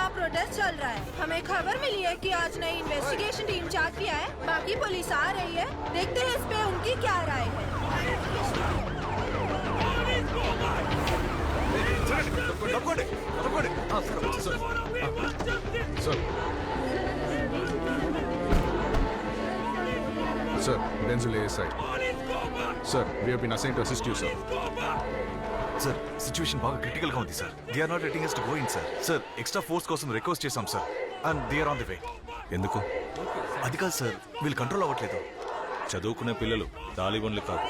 बड़ा प्रोटेस्ट चल रहा है हमें खबर मिली है कि आज नई इन्वेस्टिगेशन टीम जा किया है बाकी पुलिस आ रही है देखते हैं इस पे उनकी क्या राय है Sir, Denzil ASI. Sir, we have been assigned to assist you, sir. Sir situation బాగా క్రిటికల్గా ఉంది sir they are not letting us to go in sir sir extra force కోసం రిక్వెస్ట్ చేశాం sir and they are on the way ఎందుకు? అది కాదు sir వీళ్ళు control అవ్వట్లేదు. చదువుకునే పిల్లలు తాలిబన్లు కాదు.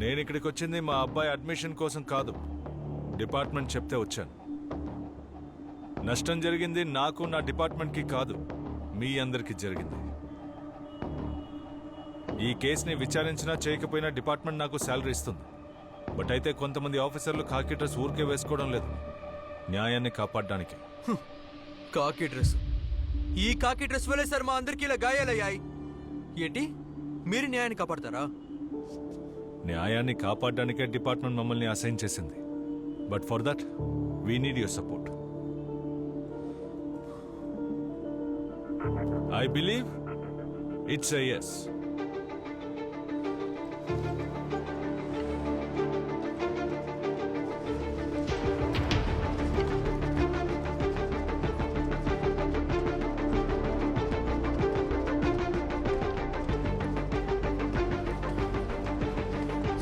నేను ఇక్కడికి వచ్చింది మా అబ్బాయి అడ్మిషన్ కోసం కాదు. డిపార్ట్మెంట్ చెప్తే వచ్చాను. నష్టం జరిగింది నాకు నా డిపార్ట్మెంట్కి కాదు మీ అందరికీ జరిగింది. ఈ కేసుని విచారించినా చేయకపోయినా డిపార్ట్మెంట్ నాకు శాలరీ ఇస్తుంది. బట్ అయితే కొంతమంది ఆఫీసర్లు కాకి డ్రెస్ ఊరికే వేసుకోవడం లేదు. న్యాయాన్ని కాపాడడానికి. కాకి డ్రెస్. ఈ కాకి డ్రెస్ వల్లే సార్ మా అందరికి ఇలా గాయాలయ్యాయి. ఏంటి? మీరు న్యాయాన్ని కాపాడతారా? న్యాయాన్ని కాపాడడానికే డిపార్ట్మెంట్ మమ్మల్ని అసైన్ చేసింది. But for that we need your support I believe it's a yes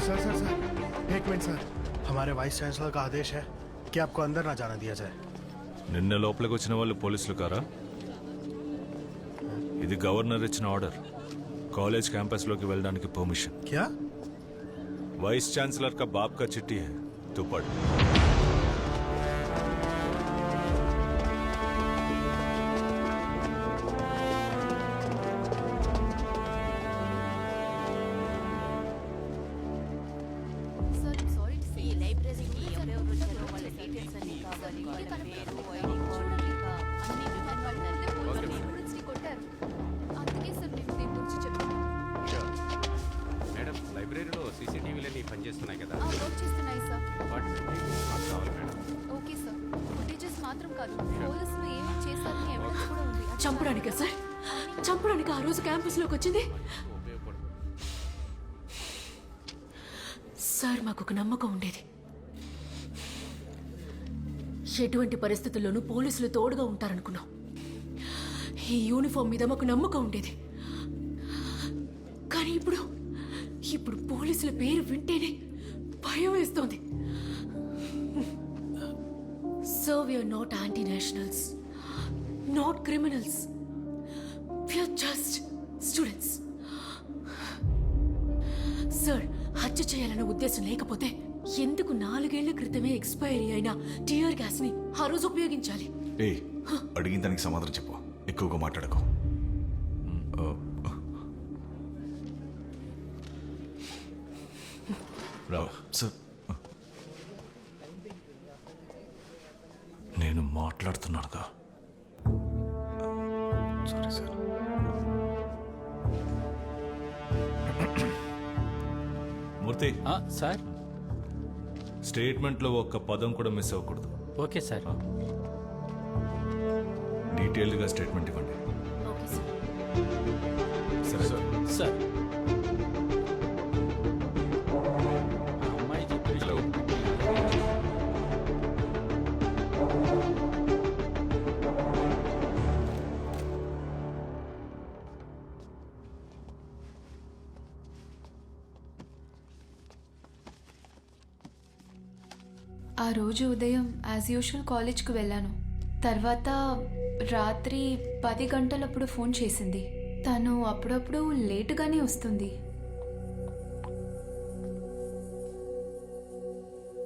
sir sir sir एक मिनट सर हमारे वाइस चांसलर का आदेश है कि आपको अंदर ना जाना दिया जाए నిన్న లోపలికి వచ్చిన వాళ్ళు పోలీసులు కారా ఇది గవర్నర్ ఇచ్చిన ఆర్డర్ కాలేజ్ క్యాంపస్లోకి వెళ్ళడానికి పర్మిషన్ क्या वाइस चांसलर का बाप का चिट्ठी है तो మేడం లైబ్రరీలో సీసీటీవీలన్నీ పనిచేస్తున్నాయి కదా. చేస్తున్నాయి సార్ వాటి కావాలి మేడం ఓకే సార్ ఫుటేజెస్ మాత్రం కాదు పోలీసులు ఏమేమి చేశారని ఎవిడెన్స్ కూడా ఉంది చంపడానికా సార్. చంపడానికి ఆ రోజు క్యాంపస్లోకి వచ్చింది. సార్ మాకు ఒక నమ్మకం ఉండేది. ఎటువంటి పరిస్థితుల్లోనూ పోలీసులు తోడుగా ఉంటారనుకున్నాం. ఈ యూనిఫామ్ మీద మాకు నమ్మకం ఉండేది. కానీ ఇప్పుడు ఇప్పుడు పోలీసుల పేరు వింటేనే భయం వేస్తోంది. So we're not anti nationals not criminals we're just students sir హత్య చేయాలన్న ఉద్దేశం లేకపోతే ఎందుకు నాలుగేళ్ళ క్రితమే ఎక్స్పైరీ అయిన టియర్ గ్యాస్ని ఆ రోజు ఉపయోగించాలి? ఏ అడిగిన దానికి సమాధానం చెప్పు. ఎక్కువగా మాట్లాడకు. సార్ నేను మాట్లాడుతున్నానుగా. Sorry sir. మూర్తి. సార్. స్టేట్మెంట్లో ఒక్క పదం కూడా మిస్ అవ్వకూడదు. Okay sir. డీటెయిల్డ్గా స్టేట్మెంట్ ఇవ్వండి. Okay sir. సరే. సార్. ఆ రోజు ఉదయం యాజ్ యూజువల్ కాలేజ్కి వెళ్ళాను. తర్వాత రాత్రి పది గంటలప్పుడు ఫోన్ చేసింది. తను అప్పుడప్పుడు లేటుగానే వస్తుంది.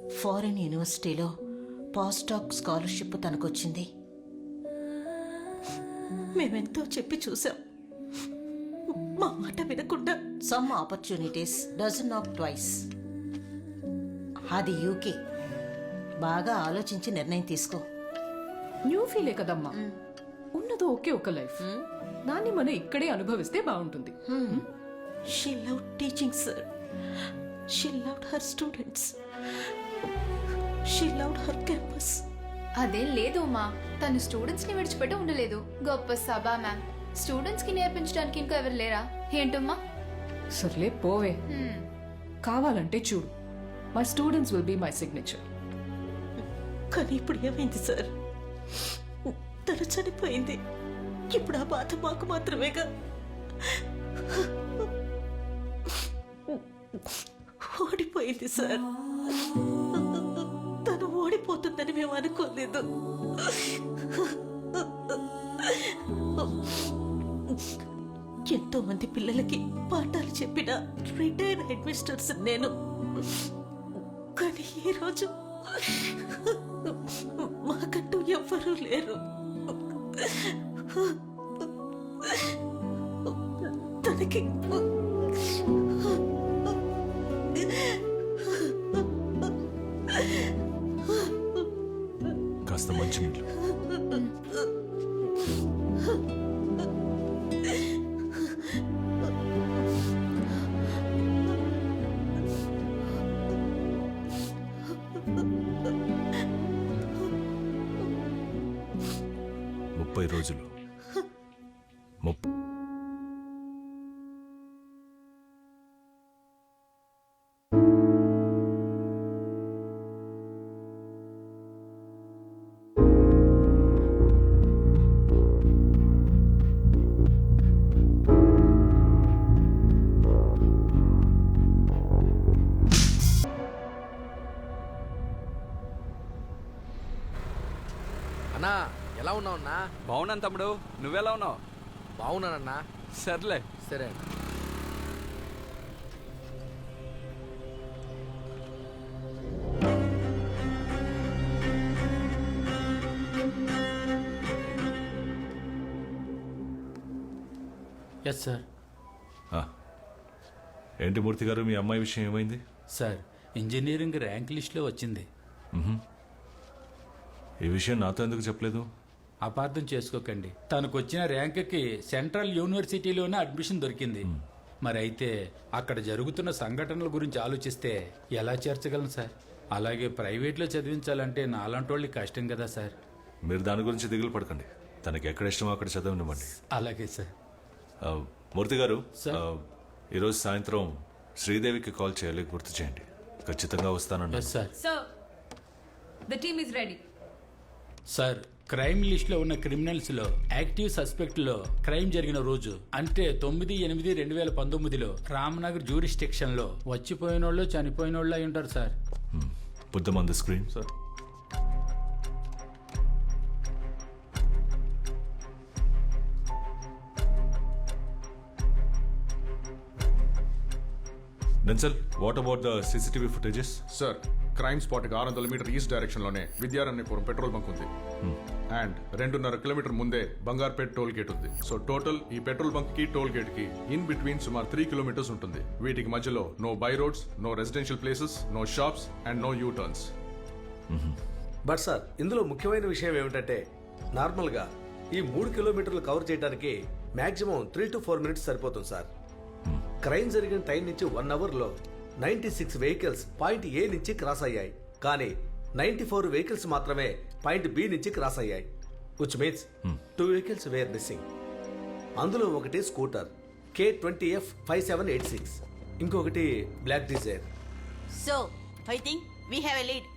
ఫారిన్ యూనివర్సిటీలో పాస్టాక్ స్కాలర్షిప్ తనకొచ్చింది. మేమెంతో చెప్పి చూసాం. మా మాట వినకుండా. Some opportunities dozen of twice అది యూకే. బాగా ఆలోచించి నిర్ణయం తీసుకో. న్యూ ఫీలే కదమ్మా. ఉన్నది ఒకే ఒక లైఫ్. దాన్ని మనం ఇక్కడే అనుభవిస్తే బాగుంటుంది. She love teaching sir she love her students she love her campus అదేం లేదు అమ్మా. తను స్టూడెంట్స్ని విడిచిపెట్టి ఉండలేదు. గొప్ప సభ మ్యామ్ స్టూడెంట్స్కి నేర్పించడానికి ఇంకా ఎవరు లేరా? ఏంటమ్మా? సర్లే పోవే. కావాలంటే చూడు. My students will be my signature కానీ ఇప్పుడు ఏమైంది సార్? తను చనిపోయింది. ఇప్పుడు ఆ బాధ మాకు మాత్రమేగా. ఓడిపోయింది సార్. తను ఓడిపోతుందని మేము అనుకోలేదు. ఎంతో మంది పిల్లలకి పాఠాలు చెప్పిన రిటైర్డ్ హెడ్ మిస్టర్స్ నేను. కానీ ఈరోజు మాకంటూ ఎవ్వరూ లేరు. తనకి కాస్త మంచినీళ్ళు. ముప్పై రోజులు. ముప్పై ఎలా అన్నా బాగున్నాను తమ్ముడు. నువ్వెలా ఉన్నావు? బాగున్నానన్నా. సర్లే. సరే ఎస్ సార్ ఆ. ఏంటి మూర్తి గారు మీ అమ్మాయి విషయం ఏమైంది? సార్ ఇంజనీరింగ్ ర్యాంక్ లిస్ట్లో వచ్చింది. ఈ విషయం నాతో ఎందుకు చెప్పలేదు? అపార్థం చేసుకోకండి. తనకు వచ్చిన ర్యాంక్కి సెంట్రల్ యూనివర్సిటీలోనే అడ్మిషన్ దొరికింది. మరి అయితే అక్కడ జరుగుతున్న సంఘటనల గురించి ఆలోచిస్తే ఎలా చేర్చగలను సార్? అలాగే ప్రైవేట్లో చదివించాలంటే నాలాంటి కష్టం కదా సార్. మీరు దాని గురించి దిగులు పడకండి. తనకి ఎక్కడ ఇష్టమో అక్కడ చదవనివ్వండి. అలాగే సార్. మూర్తి గారు సార్. ఈరోజు సాయంత్రం శ్రీదేవికి కాల్ చేయాలి గుర్తు చేయండి. ఖచ్చితంగా వస్తానన్నా yes sir so the team is ready sir crime లిస్ట్లో ఉన్న క్రిమినల్స్లో యాక్టివ్ సస్పెక్ట్లో క్రైమ్ జరిగిన రోజు అంటే తొమ్మిది ఎనిమిది రెండు వేల పంతొమ్మిదిలో రామ్నగర్ జ్యూరిస్టిక్షన్లో వచ్చిపోయిన వాళ్ళు చనిపోయిన వాళ్ళు అయి ఉంటారు sir the screen sir Denzel what about the CCTV footages sir crime స్పాట్కి ఆరు వందల మీటర్ ఈస్ట్ డైరెక్షన్లోనే విద్యారణ్యపురం పెట్రోల్ బంక్ ఉంది. అండ్ రెండున్నర కిలోమీటర్ ముందే బంగార్పేట్ టోల్ గేట్ ఉంది. సో టోటల్ ఈ పెట్రోల్ బంక్కి టోల్ గేట్కి ఇన్ బిట్వీన్ సుమారు త్రీ కిలోమీటర్స్ ఉంటుంది. వీటికి మధ్యలో no by roads no residential places no shops and no U turns but sir ఇందులో ముఖ్యమైన విషయం ఏమిటంటే నార్మల్గా ఈ మూడు కిలోమీటర్లు కవర్ చేయడానికి maximum three to four minutes సరిపోతుంది సార్. క్రైమ్ జరిగిన టైం నుంచి వన్ అవర్లో ninety six vehicles point A నుంచి క్రాస్ అయ్యాయి. కానీ నైంటీ ఫోర్ వెహికల్స్ మాత్రమే పాయింట్ బి నుంచి క్రాస్ అయ్యాయి. Which means two vehicles were missing అందులో ఒకటి scooter K twenty F five seven eight six ఇంకొకటి black Dzire so I think we have a lead